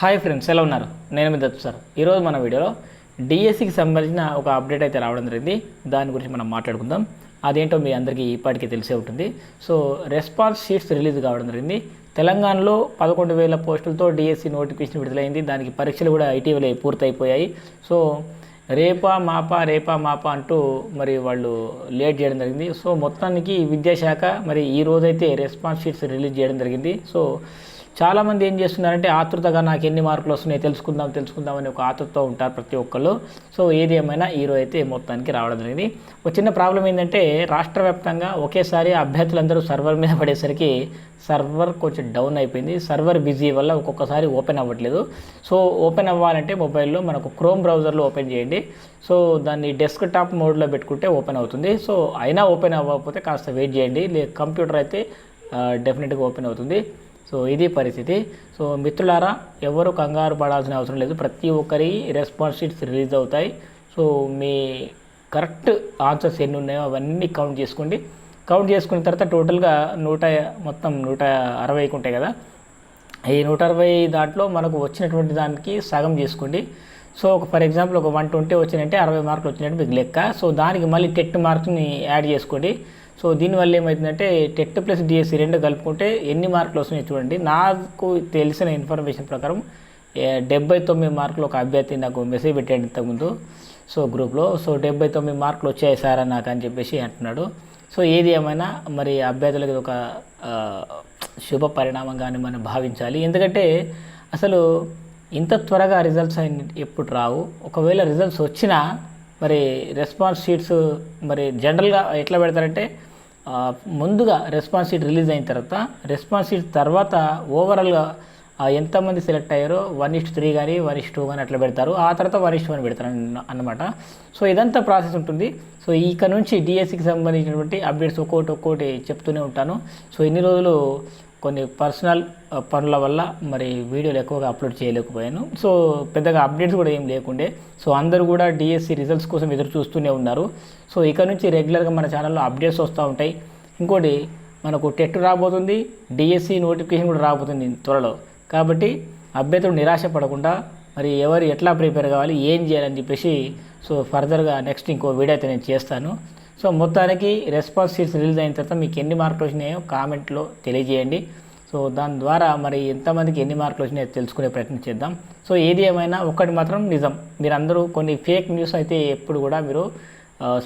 Hi friends ఎలా ఉన్నారు? నేను మీ దత్తు సార్. ఈరోజు మన వీడియోలో డిఎస్సికి సంబంధించిన ఒక అప్డేట్ అయితే రావడం జరిగింది. దాని గురించి మనం మాట్లాడుకుందాం. అదేంటో మీ అందరికీ ఇప్పటికే తెలిసే ఉంటుంది. సో రెస్పాన్స్ షీట్స్ రిలీజ్ కావడం జరిగింది. తెలంగాణలో పదకొండు వేల పోస్టులతో డిఎస్సి నోటిఫికేషన్ విడుదలైంది. దానికి పరీక్షలు కూడా ఇటీవలే పూర్తయిపోయాయి. సో రేపా మాపా రేపా మాపా అంటూ మరి వాళ్ళు లేట్ చేయడం జరిగింది. సో మొత్తానికి విద్యాశాఖ మరి ఈ రోజైతే రెస్పాన్స్ షీట్స్ రిలీజ్ చేయడం జరిగింది. సో చాలామంది ఏం చేస్తున్నారంటే ఆతృతగా నాకు ఎన్ని మార్కులు వస్తున్నాయి తెలుసుకుందాం తెలుసుకుందాం అని ఒక ఆతృతతో ఉంటారు ప్రతి ఒక్కళ్ళు. సో ఏది ఏమైనా ఈరోజు అయితే మొత్తానికి రావడం జరిగింది. ఒక చిన్న ప్రాబ్లం ఏంటంటే రాష్ట్ర వ్యాప్తంగా ఒకేసారి అభ్యర్థులందరూ సర్వర్ మీద పడేసరికి సర్వర్ కొంచెం డౌన్ అయిపోయింది. సర్వర్ బిజీ వల్ల ఒక్కొక్కసారి ఓపెన్ అవ్వట్లేదు. సో ఓపెన్ అవ్వాలంటే మొబైల్లో మనకు క్రోమ్ బ్రౌజర్లో ఓపెన్ చేయండి. సో దాన్ని డెస్క్ టాప్ మోడ్లో పెట్టుకుంటే ఓపెన్ అవుతుంది. సో అయినా ఓపెన్ అవ్వకపోతే కాస్త వెయిట్ చేయండి. లే కంప్యూటర్ అయితే డెఫినెట్గా ఓపెన్ అవుతుంది. సో ఇది పరిస్థితి. సో మిత్రులారా ఎవరు కంగారు పడాల్సిన అవసరం లేదు. ప్రతి ఒక్కరి రెస్పాన్స్ షీట్స్ రిలీజ్ అవుతాయి. సో మీ కరెక్ట్ ఆన్సర్స్ ఎన్ని ఉన్నాయో అవన్నీ కౌంట్ చేసుకోండి. కౌంట్ చేసుకున్న తర్వాత టోటల్గా నూట మొత్తం నూట అరవైకి ఉంటాయి కదా. ఈ నూట అరవై దాంట్లో మనకు వచ్చినటువంటి దానికి సగం చేసుకోండి. సో ఒక ఫర్ ఎగ్జాంపుల్ ఒక వన్ ట్వంటీ వచ్చినంటే అరవై మార్కులు వచ్చినట్టు మీకు లెక్క. సో దానికి మళ్ళీ టెట్ మార్క్స్ని యాడ్ చేసుకోండి. సో దీనివల్ల ఏమవుతుందంటే టెట్ ప్లస్ డిఎస్సి రెండు కలుపుకుంటే ఎన్ని మార్కులు వస్తున్నాయి చూడండి. నాకు తెలిసిన ఇన్ఫర్మేషన్ ప్రకారం డెబ్బై తొమ్మిది మార్కులు ఒక అభ్యర్థి నాకు మెసేజ్ పెట్టాడు ఇంతకుముందు సో గ్రూప్లో. సో డెబ్బై తొమ్మిది మార్కులు వచ్చాయి సార్ నాకు అని చెప్పేసి అంటున్నాడు. సో ఏది ఏమైనా మరి అభ్యర్థులకి ఇది ఒక శుభ పరిణామంగానే మనం భావించాలి. ఎందుకంటే అసలు ఇంత త్వరగా రిజల్ట్స్ ఎప్పుడు రావు. ఒకవేళ రిజల్ట్స్ వచ్చినా మరి రెస్పాన్స్ షీట్స్ మరి జనరల్గా ఎట్లా పెడతారంటే ముందుగా రెస్పాన్స్ షీట్ రిలీజ్ అయిన తర్వాత రెస్పాన్స్ షీట్ తర్వాత ఓవరాల్గా ఎంతమంది సెలెక్ట్ అయ్యారో వన్ ఇస్ట్ త్రీ కానీ వన్ ఇష్ టూ కానీ అట్లా పెడతారు. ఆ తర్వాత వన్ ఇస్ట్ వన్ పెడతారు అనమాట సో ఇదంతా ప్రాసెస్ ఉంటుంది. సో ఇక నుంచి డిఎస్సికి సంబంధించినటువంటి అప్డేట్స్ ఒక్కోటి ఒక్కోటి చెప్తూనే ఉంటాను. సో ఇన్ని రోజులు కొన్ని పర్సనల్ పనుల వల్ల మరి వీడియోలు ఎక్కువగా అప్లోడ్ చేయలేకపోయాను. సో పెద్దగా అప్డేట్స్ కూడా ఏం లేకుండే. సో అందరూ కూడా డిఎస్సి రిజల్ట్స్ కోసం ఎదురు చూస్తూనే ఉన్నారు. సో ఇక నుంచి రెగ్యులర్గా మన ఛానల్లో అప్డేట్స్ వస్తూ ఉంటాయి. ఇంకోటి మనకు టెట్ రాబోతుంది డిఎస్సి నోటిఫికేషన్ కూడా రాబోతుంది త్వరలో. కాబట్టి అభ్యర్థులు నిరాశ పడకుండా మరి ఎవరు ఎట్లా ప్రిపేర్ కావాలి ఏం చేయాలని చెప్పేసి సో ఫర్దర్గా నెక్స్ట్ ఇంకో వీడియో అయితే నేను చేస్తాను. సో మొత్తానికి రెస్పాన్స్ సీట్స్ రిలీజ్ అయిన తర్వాత మీకు ఎన్ని మార్కులు వచ్చినాయో కామెంట్లో తెలియజేయండి. సో దాని ద్వారా మరి ఎంతమందికి ఎన్ని మార్కులు వచ్చినాయో తెలుసుకునే ప్రయత్నం చేద్దాం. సో ఏది ఏమైనా ఒకటి మాత్రం నిజం. మీరందరూ కొన్ని ఫేక్ న్యూస్ అయితే ఎప్పుడు కూడా మీరు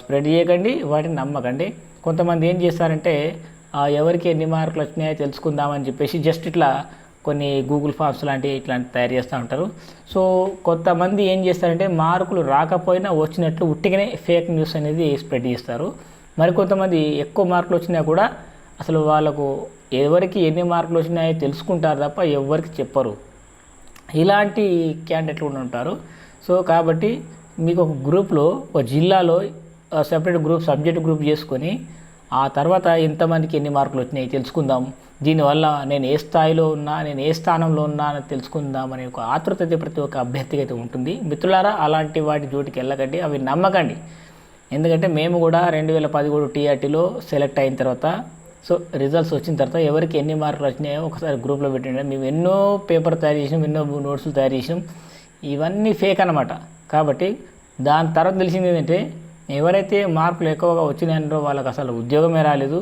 స్ప్రెడ్ చేయకండి వాటిని నమ్మకండి. కొంతమంది ఏం చేస్తారంటే ఎవరికి ఎన్ని మార్కులు వచ్చినాయో తెలుసుకుందామని చెప్పేసి జస్ట్ ఇట్లా కొన్ని గూగుల్ ఫామ్స్ లాంటివి ఇట్లాంటి తయారు చేస్తూ ఉంటారు. సో కొంతమంది ఏం చేస్తారంటే మార్కులు రాకపోయినా వచ్చినట్లు ఉట్టిగానే ఫేక్ న్యూస్ అనేది స్ప్రెడ్ చేస్తారు. మరి కొంతమంది ఎక్కువ మార్కులు వచ్చినా కూడా అసలు వాళ్ళకు ఎవరికి ఎన్ని మార్కులు వచ్చినాయో తెలుసుకుంటారు తప్ప ఎవరికి చెప్పరు. ఇలాంటి క్యాండిడేట్లు కూడా ఉంటారు. సో కాబట్టి మీకు ఒక గ్రూప్లో ఒక జిల్లాలో సెపరేట్ గ్రూప్ సబ్జెక్ట్ గ్రూప్ చేసుకొని ఆ తర్వాత ఎంతమందికి ఎన్ని మార్కులు వచ్చినాయి తెలుసుకుందాం. దీనివల్ల నేను ఏ స్థాయిలో ఉన్నా నేను ఏ స్థానంలో ఉన్నా అని తెలుసుకుందాం అనే ఒక ఆతృత అయితే ప్రతి ఒక్క అభ్యర్థికి అయితే ఉంటుంది. మిత్రులారా అలాంటి వాటి జోటికి వెళ్ళకండి అవి నమ్మకండి. ఎందుకంటే మేము కూడా రెండు వేల పదిహేడు టీఆర్టీలో సెలెక్ట్ అయిన తర్వాత సో రిజల్ట్స్ వచ్చిన తర్వాత ఎవరికి ఎన్ని మార్కులు వచ్చినాయో ఒకసారి గ్రూప్లో పెట్టండి. మేము ఎన్నో పేపర్ తయారు చేసినాం ఎన్నో నోట్స్లు తయారు చేసినాం. ఇవన్నీ ఫేక్ అనమాట కాబట్టి దాని తర్వాత తెలిసింది ఏంటంటే ఎవరైతే మార్కులు ఎక్కువగా వచ్చినాయో వాళ్ళకి అసలు ఉద్యోగమే రాలేదు.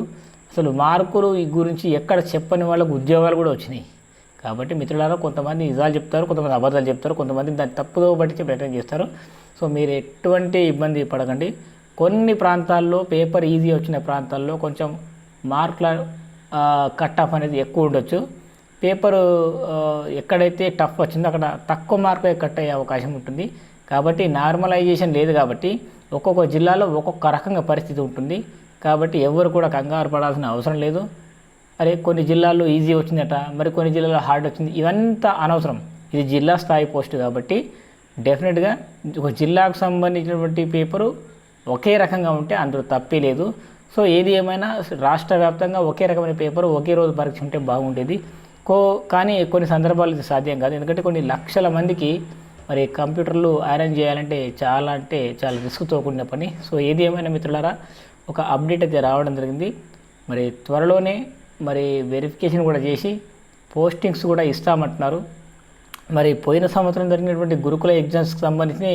అసలు మార్కులు ఈ గురించి ఎక్కడ చెప్పని వాళ్ళకు ఉద్యోగాలు కూడా వచ్చినాయి. కాబట్టి మిత్రులారా కొంతమంది నిజాలు చెప్తారు కొంతమంది అబద్ధాలు చెప్తారు కొంతమంది దాన్ని తప్పుదో పట్టించి ప్రయత్నం చేస్తారు. సో మీరు ఎటువంటి ఇబ్బంది పడకండి. కొన్ని ప్రాంతాల్లో పేపర్ ఈజీ వచ్చిన ప్రాంతాల్లో కొంచెం మార్కుల కట్ ఆఫ్ అనేది ఎక్కువ ఉండొచ్చు. పేపర్ ఎక్కడైతే టఫ్ వచ్చిందో అక్కడ తక్కువ మార్కులే కట్ అయ్యే అవకాశం ఉంటుంది. కాబట్టి నార్మలైజేషన్ లేదు కాబట్టి ఒక్కొక్క జిల్లాలో ఒక్కొక్క రకంగా పరిస్థితి ఉంటుంది. కాబట్టి ఎవరు కూడా కంగారు పడాల్సిన అవసరం లేదు. అరే కొన్ని జిల్లాల్లో ఈజీ వచ్చిందట మరి కొన్ని జిల్లాలో హార్డ్ వచ్చింది. ఇవంతా అనవసరం. ఇది జిల్లా స్థాయి పోస్ట్ కాబట్టి డెఫినెట్గా ఒక జిల్లాకు సంబంధించినటువంటి పేపరు ఒకే రకంగా ఉంటే అందులో తప్పే లేదు. సో ఏది ఏమైనా రాష్ట్ర వ్యాప్తంగా ఒకే రకమైన పేపర్ ఒకే రోజు పరీక్ష ఉంటే బాగుండేది. కో కానీ కొన్ని సందర్భాలు సాధ్యం కాదు. ఎందుకంటే కొన్ని లక్షల మందికి మరి కంప్యూటర్లు అరేంజ్ చేయాలంటే చాలా అంటే చాలా రిస్క్తో కూడిన పని. సో ఏది ఏమైనా మిత్రులారా ఒక అప్డేట్ అయితే రావడం జరిగింది. మరి త్వరలోనే మరి వెరిఫికేషన్ కూడా చేసి పోస్టింగ్స్ కూడా ఇస్తామంటున్నారు. మరి పోయిన సంవత్సరం జరిగినటువంటి గురుకుల ఎగ్జామ్స్కి సంబంధించి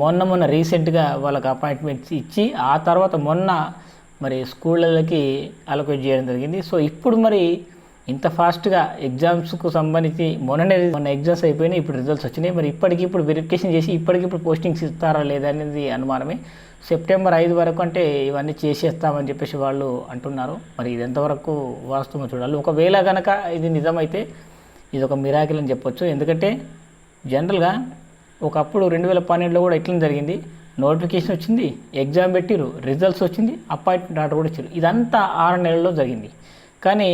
మొన్న మొన్న రీసెంట్గా వాళ్ళకి అపాయింట్మెంట్స్ ఇచ్చి ఆ తర్వాత మొన్న మరి స్కూళ్ళకి అలొకేట్ చేయడం జరిగింది. సో ఇప్పుడు మరి ఇంత ఫాస్ట్గా ఎగ్జామ్స్కు సంబంధించి మొన్ననే మొన్న ఎగ్జామ్స్ అయిపోయినాయి ఇప్పుడు రిజల్ట్స్ వచ్చినాయి. మరి ఇప్పటికి ఇప్పుడు వెరిఫికేషన్ చేసి ఇప్పటికి ఇప్పుడు పోస్టింగ్స్ ఇస్తారా లేదా అనేది అనుమానమే. సెప్టెంబర్ ఐదు వరకు అంటే ఇవన్నీ చేసేస్తామని చెప్పేసి వాళ్ళు అంటున్నారు. మరి ఇది ఎంతవరకు వాస్తవం చూడాలి. ఒకవేళ కనుక ఇది నిజమైతే ఇది ఒక మిరాకిల్ అని చెప్పొచ్చు. ఎందుకంటే జనరల్గా ఒకప్పుడు రెండు వేల పన్నెండులో కూడా ఇట్లా జరిగింది? నోటిఫికేషన్ వచ్చింది ఎగ్జామ్ పెట్టిరు రిజల్ట్స్ వచ్చింది అపాయింట్మెంట్ ఆర్డర్ కూడా ఇచ్చారు. ఇదంతా ఆరు నెలల్లో జరిగింది. కానీ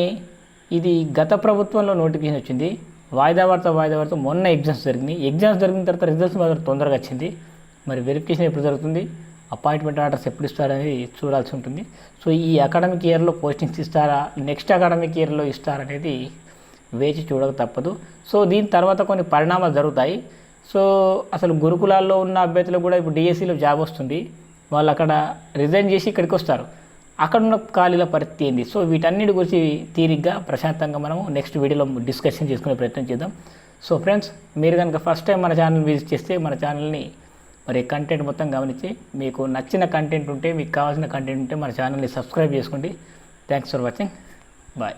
ఇది గత ప్రభుత్వంలో నోటిఫికేషన్ వచ్చింది. వాయిదా పడతా వాయిదా పడతా మొన్న ఎగ్జామ్స్ జరిగినాయి. ఎగ్జామ్స్ జరిగిన తర్వాత రిజల్ట్స్ మాత్రం తొందరగా వచ్చింది. మరి వెరిఫికేషన్ ఎప్పుడు జరుగుతుంది? అపాయింట్మెంట్ ఆర్డర్స్ ఎప్పుడు ఇస్తారనేది చూడాల్సి ఉంటుంది. సో ఈ అకాడమిక్ ఇయర్లో పోస్టింగ్స్ ఇస్తారా? నెక్స్ట్ అకాడమిక్ ఇయర్లో ఇస్తారనేది వేచి చూడక తప్పదు. సో దీని తర్వాత కొన్ని పరిణామాలు జరుగుతాయి. సో అసలు గురుకులాల్లో ఉన్న అభ్యర్థులు కూడా ఇప్పుడు డిఎస్సిలో జాబ్ వస్తుంది. వాళ్ళు అక్కడ రిజైన్ చేసి ఇక్కడికి వస్తారు. అక్కడ ఉన్న ఖాళీల పరిస్థితి ఏంది? సో వీటన్నిటి గురించి తీరిగ్గా ప్రశాంతంగా మనం నెక్స్ట్ వీడియోలో డిస్కషన్ చేసుకునే ప్రయత్నం చేద్దాం. సో ఫ్రెండ్స్ మీరు కనుక ఫస్ట్ టైం మన ఛానల్ విజిట్ చేస్తే మన ఛానల్ని మరి కంటెంట్ మొత్తం గమనించి మీకు నచ్చిన కంటెంట్ ఉంటే మీకు కావాల్సిన కంటెంట్ ఉంటే మన ఛానల్ని సబ్స్క్రైబ్ చేసుకోండి. Thanks for watching bye